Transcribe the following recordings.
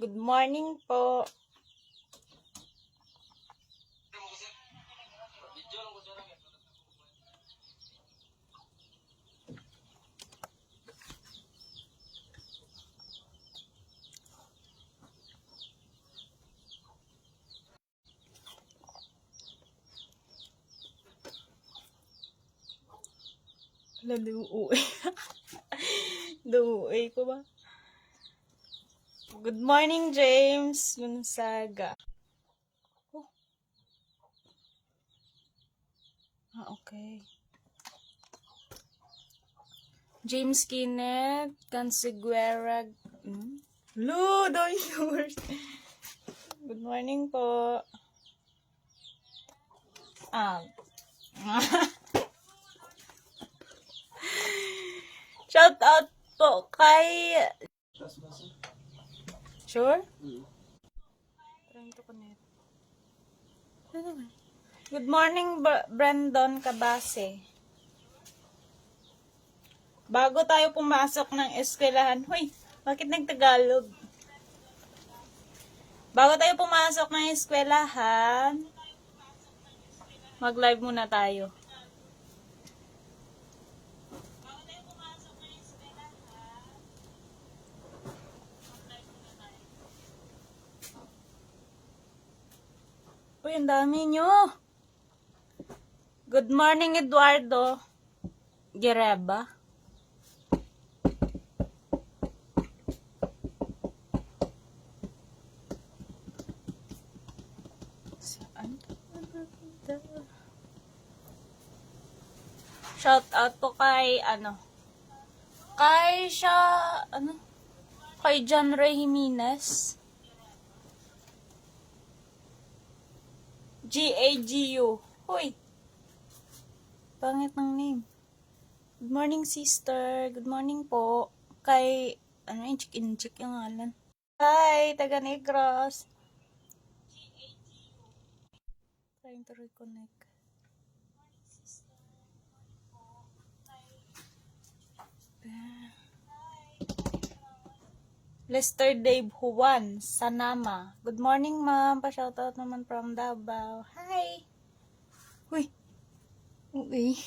Good morning po. Wala, duuwi. duuwi ko ba? Good morning, James Gonzaga. Oh. Ah, okay. James Kenneth Cansiguera. Hmm? Lu, don't yours. Good morning po. Ah. Shout out po kay... Sure? Trying to connect. Good morning, Br- Brandon Cabase. Bago tayo pumasok ng eskwelahan, Hoy, bakit nagtagalog? Bago tayo pumasok ng eskwelahan, mag-live muna tayo. Uy, ang dami nyo. Good morning, Eduardo. Gereba. Shout out po kay, ano, kay siya, ano, kay John Ray Jimenez. G-A-G-U. Hoy! Pangit ng name. Good morning, sister. Good morning po. Kay, ano yung chicken chick yung ngalan. Hi, taga Negros. Trying to reconnect. Lester Dave Juan, Sanama. Good morning, ma'am. Pa-shoutout naman from Davao. Hi! Uy! Uy.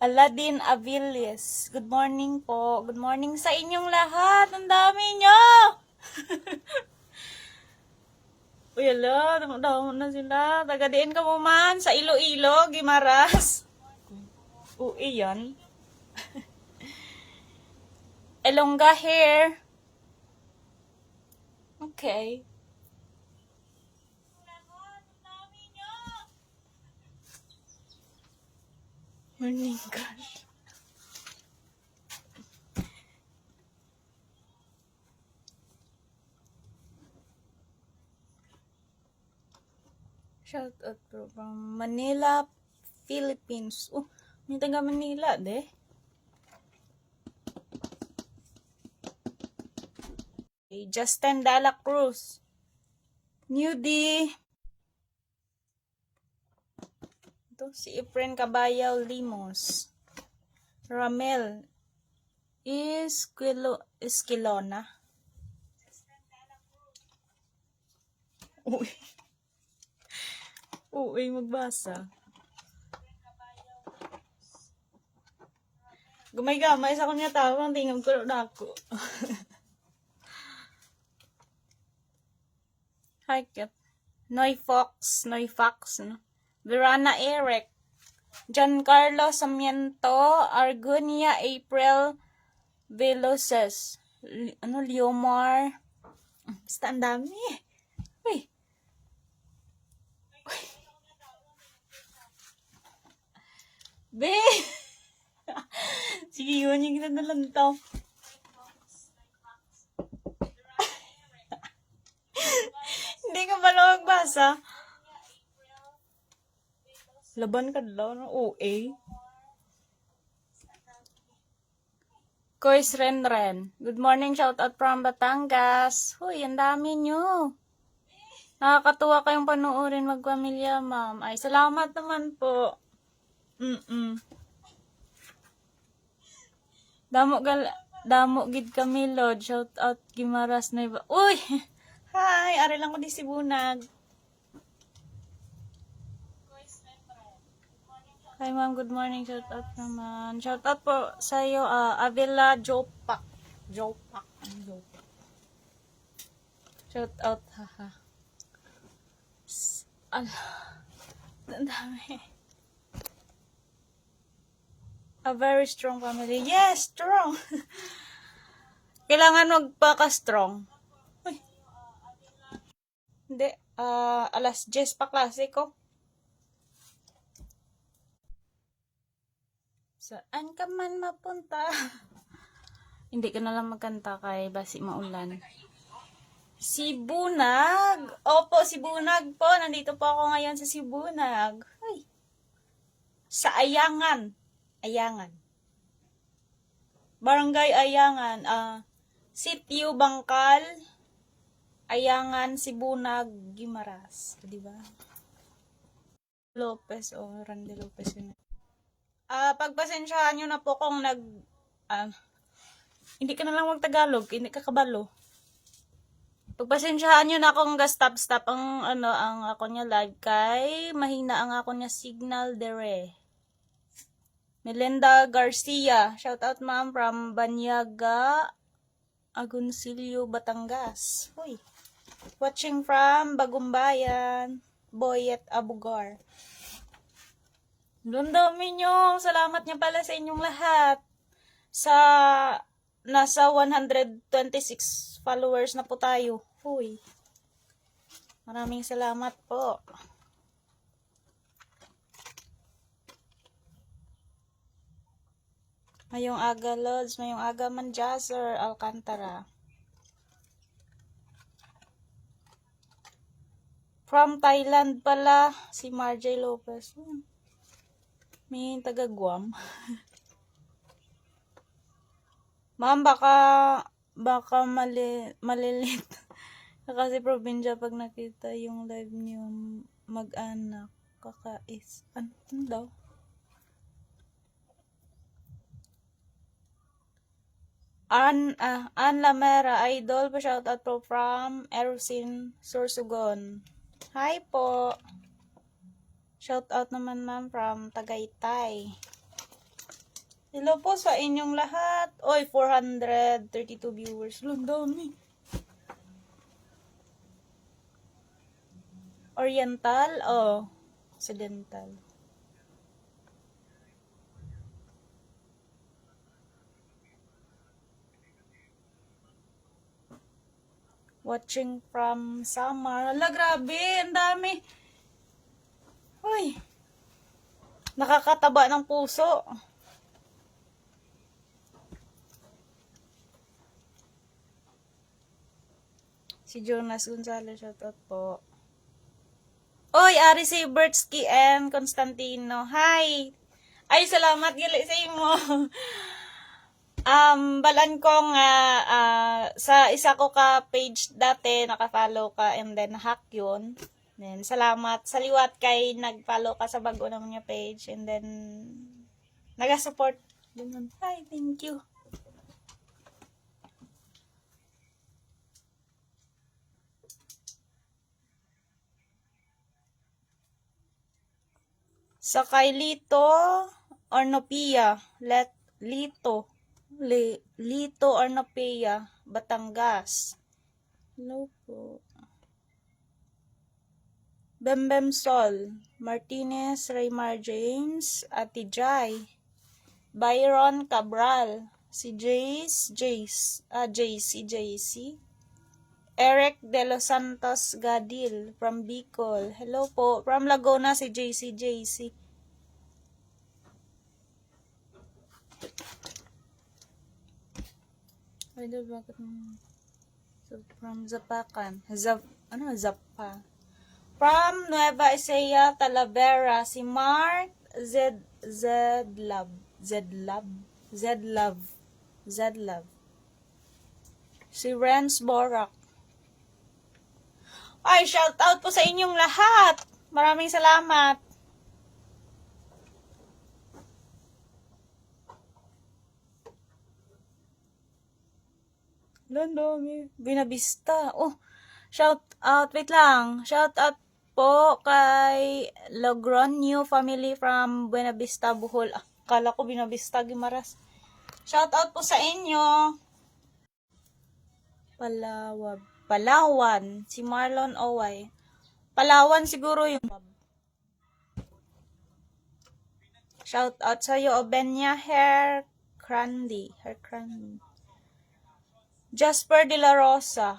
Aladdin Aviles. Good morning po. Good morning sa inyong lahat. Ang dami nyo! Uy, ala. Damo na sila. Tagadiin ka mo man sa Iloilo, Gimaras. Uy, yan. Elonga hair. Okay. Morning, gosh. Shout out bro from Manila, Philippines. Oh, may taga Manila, de. Okay, Justin Dela Cruz. Newdy. Ito, si Efren Cabayaw Limos. Ramel. Isquilo, Esquilona. Uy. Uy, magbasa. Gumay-gamay sa kanya tawang tingam ko na ako. Hi, Kit. Noy Fox, Noy Fox, no? Verana Eric, Giancarlo Samiento, Argunia April Veloces, Li- ano, Liomar, basta ang dami. Uy. Uy. Be! Sige, yun yung ganda na lang to. Hindi ka pala magbasa. Laban ka daw ng OA. Kois Renren. Good morning, shout out from Batangas. Huy, ang dami nyo. Nakakatuwa kayong panuorin magpamilya, ma'am. Ay, salamat naman po. Mm-mm. Damo gal... Damo gid kami Lord. Shout out Gimaras na iba. Uy! Hi! Ari lang ko di si Bunag. Hi ma'am, good morning. Shout out naman. Shout out po sa iyo, ah, Avila Jopak. Jopak. Jopak? Shout out, haha. Ala. Dami. A very strong family. Yes, strong. Kailangan magpaka-strong. Hindi. ah alas 10 pa klase ko. Saan ka man mapunta? Hindi ka na lang magkanta kay basi maulan. Si Bunag. Opo, si Bunag po. Nandito po ako ngayon sa Sibunag. Ay. Sa Ayangan. Ayangan. Barangay Ayangan. Ah, Sitio Bangkal. Ayangan, Sibunag, Gimaras. Di ba? Lopez o Randy Lopez yun. Ah, pagpasensyahan nyo na po kung nag ah, hindi ka na lang mag-Tagalog, hindi ka kabalo. Pagpasensyahan nyo na akong ga-stop stop ang ano ang ako niya live kay mahina ang ako niya signal dere. Melinda Garcia, shout out ma'am from Banyaga, Agoncillo, Batangas. Hoy. Watching from Bagumbayan, Boyet Abugar. Doon dami nyo. Salamat niya pala sa inyong lahat. Sa nasa 126 followers na po tayo. Huy. Maraming salamat po. Mayong aga Lods, mayong aga Manjaser, Alcantara. From Thailand pala, si Marjay Lopez. Hmm. May taga Guam. Ma'am, baka, baka mali, malilit. Kasi probinsya pag nakita yung live niyo mag-anak, kakais. Ano, daw? An, ah, An Lamera, idol pa shoutout po from Erosin Sorsogon. Hi po. Shoutout naman ma'am from Tagaytay. Hello po sa inyong lahat. Oy, 432 viewers. Lang. Oriental o Occidental? Watching from Samar. Ala, grabe. Ang dami. Uy. Nakakataba ng puso. Si Jonas Gonzalez, shoutout po. Oy, Ari si Bertsky and Constantino. Hi! Ay, salamat gali sa imo. um, balan ko nga ah, sa isa ko ka page dati, naka-follow ka and then hack yun. Then, salamat. Sa liwat kay nag-follow ka sa bago naman niya page and then naga-support. Ganun. Hi, thank you. Sa kay Lito Ornopia, let Lito Li, Lito Ornopia, Batangas. Hello po. Bembem Sol, Martinez Raymar James, Ati Jai, Byron Cabral, si Jace, Jace, ah, JC, JC, Eric De Los Santos Gadil from Bicol. Hello po. From Laguna si JC JC. Idol, bakit mo? So, from Zapacan. Zap, ano, Zapa. From Nueva Ecija, Talavera, si Mark Z, Z Love. Z Love. Z Love. Z Love. Si Renz Borak. Ay, shout out po sa inyong lahat. Maraming salamat. Landami. Binabista. Oh, shout out. Wait lang. Shout out po kay Logronio family from Buena Vista, Bohol. Ah, kala ko Binabista, Gimaras. Shout out po sa inyo. Palawan. Palawan. Si Marlon Oway. Palawan siguro yung Shout out sa iyo, Obenya Hair Crandy. Hair Crandy. Jasper De La Rosa.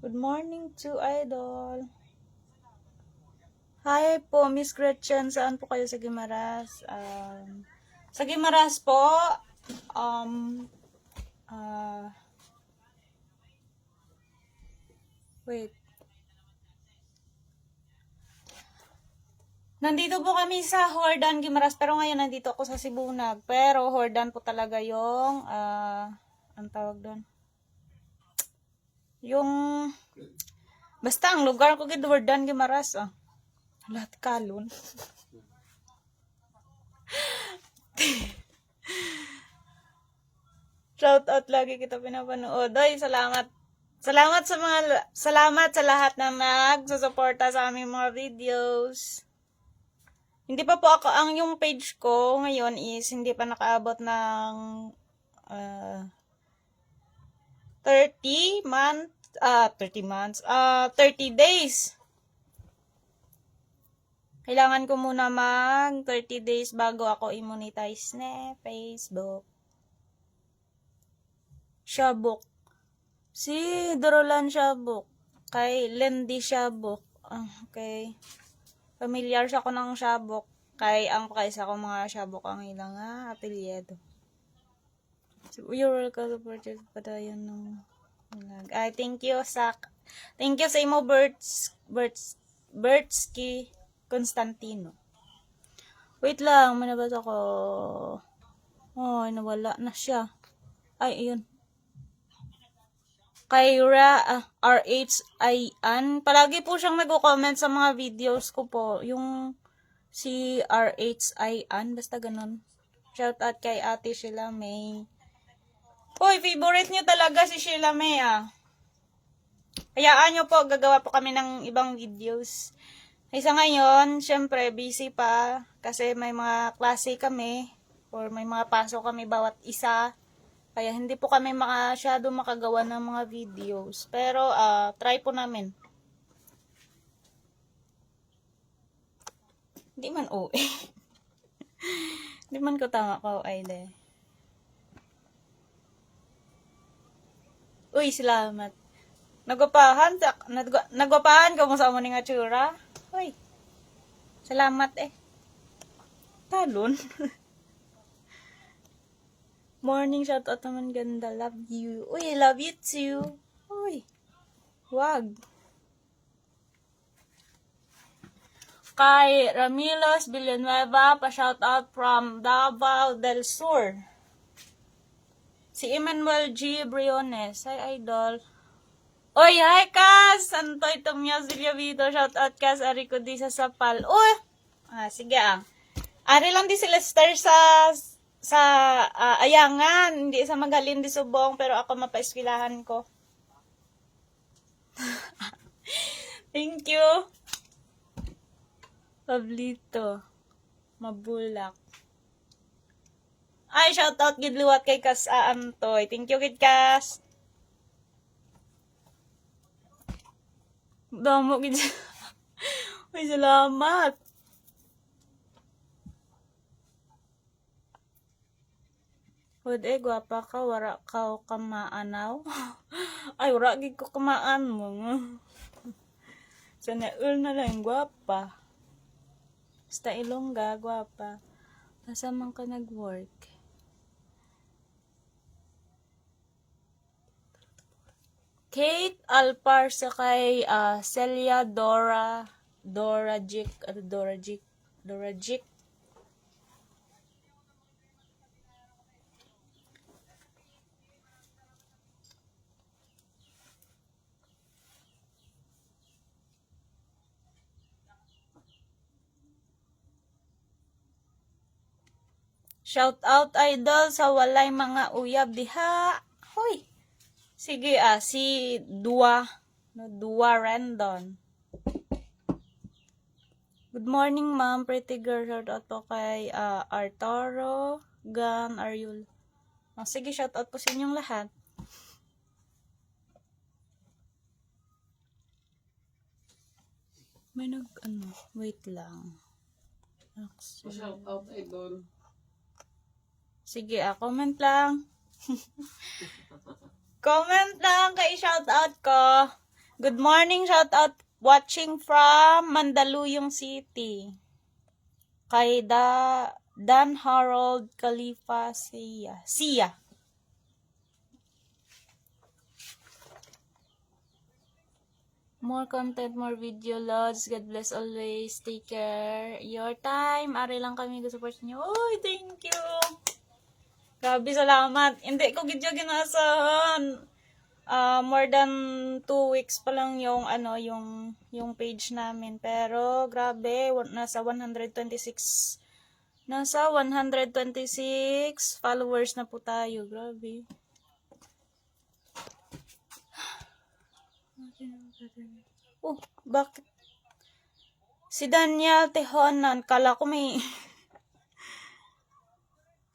Good morning to Idol. Hi po, Miss Gretchen. Saan po kayo sa Gimaras? Um, sa Gimaras po, um, ah, wait. Nandito po kami sa Hordan, Gimaras. Pero ngayon nandito ako sa Sibunag. Pero Hordan po talaga yung, ah, ang tawag doon? Yung, basta ang lugar ko gid Hordan, Gimaras. Ah. Lahat kalon. Shout out lagi kita pinapanood. Oy, salamat. Salamat sa mga salamat sa lahat na nagsusuporta sa aming mga videos. Hindi pa po ako ang yung page ko ngayon is hindi pa nakaabot ng ah, 30 months ah 30 months ah 30 days. Kailangan ko muna mag 30 days bago ako i-monetize na Facebook. Shabok. Si Dorolan Shabok. Kay Lendy Shabok. Ah, okay. Familiar siya ko ng Shabok. Kay ang pakaisa ko mga Shabok ang ilang nga apelyido. So, you're welcome to purchase pa tayo ng vlog. Ay, thank you sa thank you sa imo Birds Birds Birdsky Constantino. Wait lang, may nabasa ko. Oh, nawala na siya. Ay, ayun. Kyra ah, RH Ayan. Palagi po siyang nagko-comment sa mga videos ko po. Yung si RH Ayan. Basta ganun. Shout out kay ate Sheila May. Hoy, favorite niyo talaga si Sheila May ah. Hayaan nyo po, gagawa po kami ng ibang videos. Ay sa ngayon, syempre, busy pa. Kasi may mga klase kami. Or may mga pasok kami bawat isa. Kaya hindi po kami masyado makagawa ng mga videos. Pero, ah, try po namin. Hindi man OA. Hindi man ko tama ko, Aide. Uy, salamat. Nagwapahan, nagwapahan ka mo sa amo ni nga tsura. Uy, salamat eh. Talon. Morning shout out naman ganda. Love you. Uy, love you too. Uy. Wag. Kay Ramilos Villanueva, pa-shout out from Davao del Sur. Si Emmanuel G. Briones. Hi, idol. Oy, hi, Kas! Antoy Tomya Silvia Vito. Shout out, Kas. Ari ko sa Sapal. Uy! Ah, sige ah. Ari lang di si Lester sa sa ah, Ayangan, hindi sa Magalin di Subong, pero ako mapaeskwilahan ko. Thank you. Pablito. Mabulak. Ay, shout out gid luwat kay Kas Aantoy. Thank you gid Kas. Damo gid. Ay, salamat. Wad eh, gwapa ka, wara ka kamaanaw. Ay, wara gid ko kamaan mo. Sa naul na lang, gwapa. Basta ilongga, gwapa. Nasa man ka nag-work? Kate Alpar sa kay ah, Celia Dora Dora Jic ano Dora Jic Dora Jic Shout out idol sa walay mga uyab diha. Hoy. Sige ah, si Dua. No, Dua Rendon. Good morning, ma'am. Pretty girl. Shout out po kay ah, Arturo. Gan, Ariul. Oh, sige, shout out po sa inyong lahat. May nag, ano, wait lang. Shout out idol. Sige, ah, comment lang. comment lang kay shout out ko. Good morning, shout out watching from Mandaluyong City. Kay da Dan Harold Khalifa Sia. Sia. More content, more video, loads. God bless always. Take care. Your time. Ari lang kami support niyo. Oy, thank you. Grabe, salamat. Hindi ko gidyo ginasahan. Ah, more than two weeks pa lang yung ano yung yung page namin. Pero grabe nasa 126 nasa 126 followers na po tayo. Grabe. Oh bakit? Si Daniel Tehonan kala ko may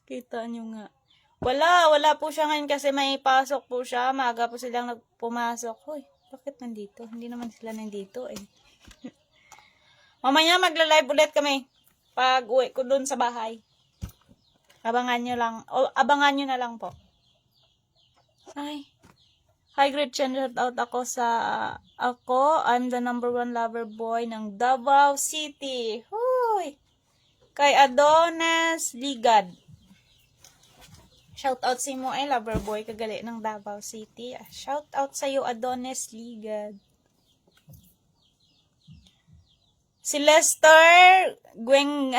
kita nyo nga wala, wala po siya ngayon kasi may pasok po siya. Maaga po silang nagpumasok. Hoy, bakit nandito? Hindi naman sila nandito eh. Mamaya magla-live ulit kami pag uwi ko dun sa bahay. Abangan nyo lang. O, abangan nyo na lang po. Ay. Hi, Gretchen. Shout out ako sa... Ako, I'm the number one lover boy ng Davao City. Huy! Kay Adonis Ligad. Shout out si mo eh, lover boy, kagali ng Davao City. Ah, Shout out sa iyo, Adonis Ligad. Si Lester Gweng.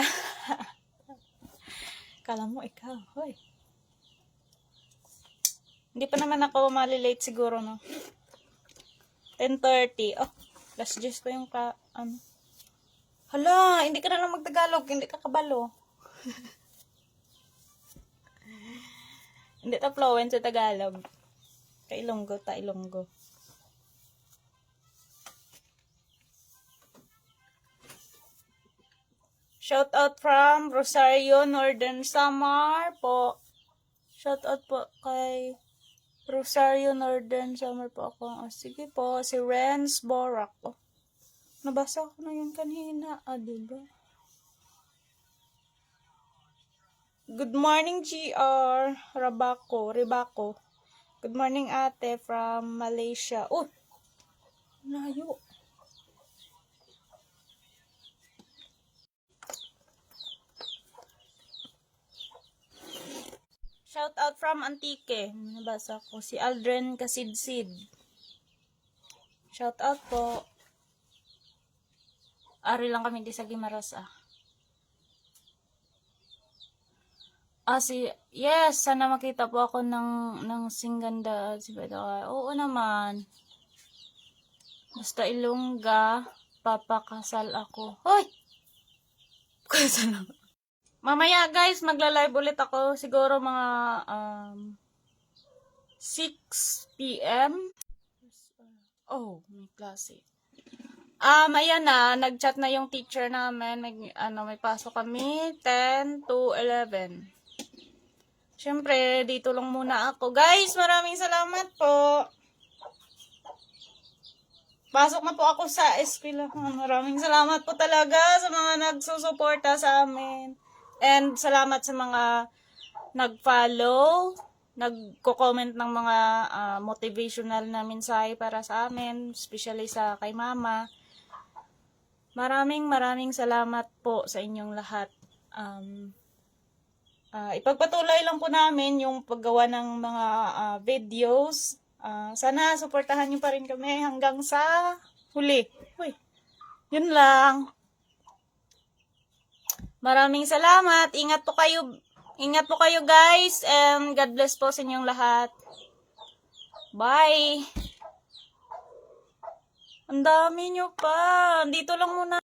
Kala mo ikaw, hoy. Hindi pa naman ako malilate siguro, no? 10.30. Oh, last just pa yung ka, ano. Hala, hindi ka na lang magtagalog, hindi ka kabalo. Hindi ta fluent sa Tagalog. Ka Ilonggo ta Ilonggo. Shout out from Rosario Northern Samar po. Shout out po kay Rosario Northern Samar po ako. Ah, sige po, si Renz Borak. Oh, nabasa ko na yun kanina. Ah, diba? Good morning, GR. Rabako, Ribako. Good morning, ate, from Malaysia. Oh, layo. Shout out from Antique. Nabasa ko. Si Aldrin Kasidsid. Shout out po. Ari lang kami di sa Gimaras ah. Ah, si, yes, sana makita po ako ng, ng singganda si Beda. Oo naman. Basta ilongga, papakasal ako. Hoy! Kasal ako. Mamaya guys, magla-live ulit ako. Siguro mga um, 6 p.m. Oh, may klase. Um, ayan na, nag-chat na yung teacher namin. May, ano, may pasok kami, 10 to 11. Siyempre, dito lang muna ako. Guys, maraming salamat po. Pasok na po ako sa eskwelahan. Maraming salamat po talaga sa mga nagsusuporta sa amin. And salamat sa mga nag-follow, nagko-comment ng mga ah, motivational na mensahe para sa amin, especially sa kay mama. Maraming maraming salamat po sa inyong lahat. Um, Ah, ipagpatuloy lang po namin yung paggawa ng mga ah, videos. Ah, sana suportahan niyo pa rin kami hanggang sa huli. Uy, yun lang. Maraming salamat. Ingat po kayo. Ingat po kayo guys. And God bless po sa inyong lahat. Bye. Ang dami nyo pa. Dito lang muna.